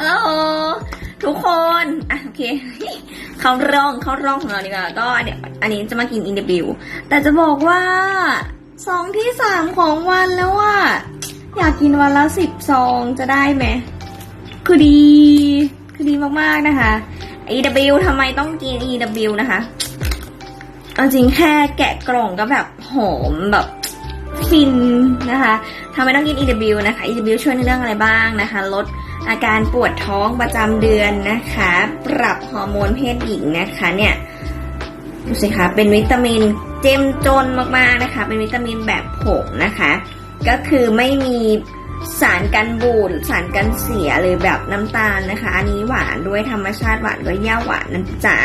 ฮัลโหลทุกคนอะโอเค เขาร่องเขาร่องของเราดีกว่าก็เดี๋ยวอันนี้จะมากินอินเดบิวแต่จะบอกว่าซองที่สามของวันแล้วว่าอยากกินวันละสิบซองจะได้ไหมคือดี คือดีมากๆนะคะ EW ทำไมต้องกิน EW นะคะเอาจริงแค่แกะกล่องก็แบบหอมแบบฟินนะคะทำไมต้องกิน EW นะคะ EW ช่วยในเรื่องอะไรบ้างนะคะ ลด อาการปวดท้องประจำเดือนนะคะ ปรับฮอร์โมนเพศหญิงนะคะเนี่ยดูสิคะเป็นวิตามินเจ้มจนมากๆนะคะ เป็นวิตามินแบบผงนะคะ ก็คือไม่มีสารกันบูดสารกันเสียเลยแบบน้ำตาลนะคะ อันนี้หวานด้วยธรรมชาติหวานด้วยย่าหวานนะจ๊ะ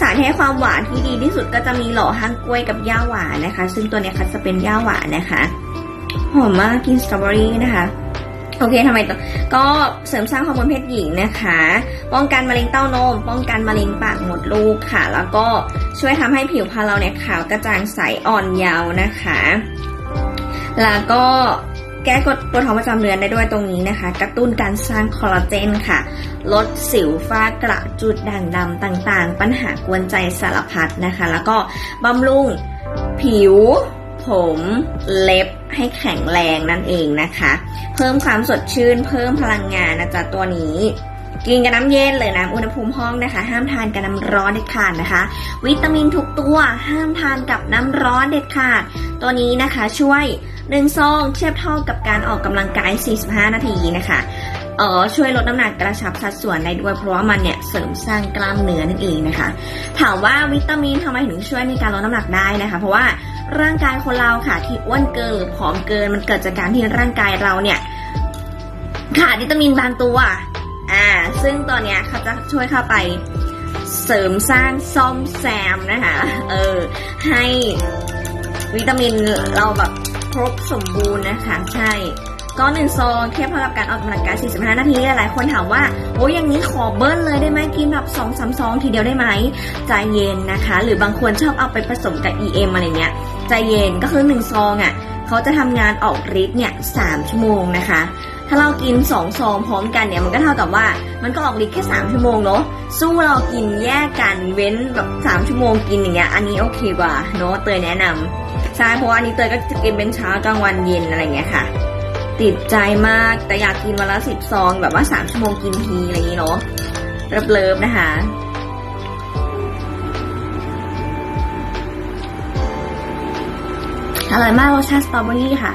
สารให้ความหวานที่ดีที่สุดก็จะมีหล่อห้างกล้วยกับย่าหวานนะคะ ซึ่งตัวเนี้ยค่ะจะเป็นย่าหวานนะคะหอมมากกินสตรอเบอรี่นะคะ โอเคทำไมต่อก็เสริมสร้างฮอร์โมนเพศหญิงนะคะ ป้องกันมะเร็งเต้านม ป้องกันมะเร็งปากมดลูกค่ะ แล้วก็ช่วยทำให้ผิวพรรณเราเนี่ยขาวกระจ่างใสอ่อนเยาว์นะคะ แล้วก็แก้กดปวดท้องประจำเดือนได้ด้วยตรงนี้นะคะ กระตุ้นการสร้างคอลลาเจนค่ะ ลดสิวฝ้ากระจุดด่างดำต่างๆ ปัญหากวนใจสารพัดนะคะ แล้วก็บำรุงผิว ผมเล็บให้แข็งแรงนั่นเองนะคะ เพิ่มความสดชื่น เพิ่มพลังงานนะจ๊ะตัวนี้กินกับน้ำเย็นเลยนะอุณหภูมิห้องนะคะ ห้ามทานกับน้ำร้อนเด็ดขาดนะคะ วิตามินทุกตัวห้ามทานกับน้ำร้อนเด็ดขาด ตัวนี้นะคะช่วยหนึ่งซองเทียบเท่ากับการออกกำลังกาย 45 นาทีนะคะ เออช่วยลดน้ำหนักกระชับสัดส่วนได้ด้วยเพราะว่ามันเนี่ยเสริมสร้างกล้ามเนื้อนั่นเองนะคะ ถามว่าวิตามินทำไมถึงช่วยในการลดน้ำหนักได้นะคะ เพราะว่าร่างกายคนเราค่ะที่อ้วนเกินหรือผอมเกิน มันเกิดจากการที่ร่างกายเราเนี่ยขาดวิตามินบางตัวอ่าซึ่งตัวเนี้ยเขาจะช่วยเข้าไปเสริมสร้างซ่อมแซมนะคะเออให้วิตามินเราแบบครบสมบูรณ์นะคะ ใช่ ก็หนึ่งซองเทียบเท่ากับการออกกำลังกาย 45 นาที หลายคนถามว่า โอ้ยอย่างนี้ขอเบิ้ลเลยได้ไหมกินแบบ2อสามซองทีเดียวได้ไหม ใจเย็นนะคะ หรือบางคนชอบเอาไปผสมกับ EM อะไรเงี้ย ใจเย็นก็คือ 1 ซองอะเขาจะทำงานออกฤทธิ์เนี่ย3ชั่วโมงนะคะ ถ้าเรากิน2ซองพร้อมกันเนี่ยมันก็เท่ากับว่า มันก็ออกฤทธิ์แค่ 3 ชั่วโมงเนาะ สู้เรากินแยกกันเว้นแบบ3ชั่วโมงกินอย่างเงี้ย อันนี้โอเคกว่าเนาะเตยแนะนำใช่เพราะว่าอันนี้เตยก็จะกินเป็นเช้ากลางวันเย็นอะไรเงี้ยค่ะ ติดใจมากแต่อยากกินวันละสิบซอง แบบว่าสามชั่วโมงกินทีอะไรอย่างนี้เนาะเลิฟนะคะ อร่อยมากรสชาติสตรอเบอรี่ค่ะ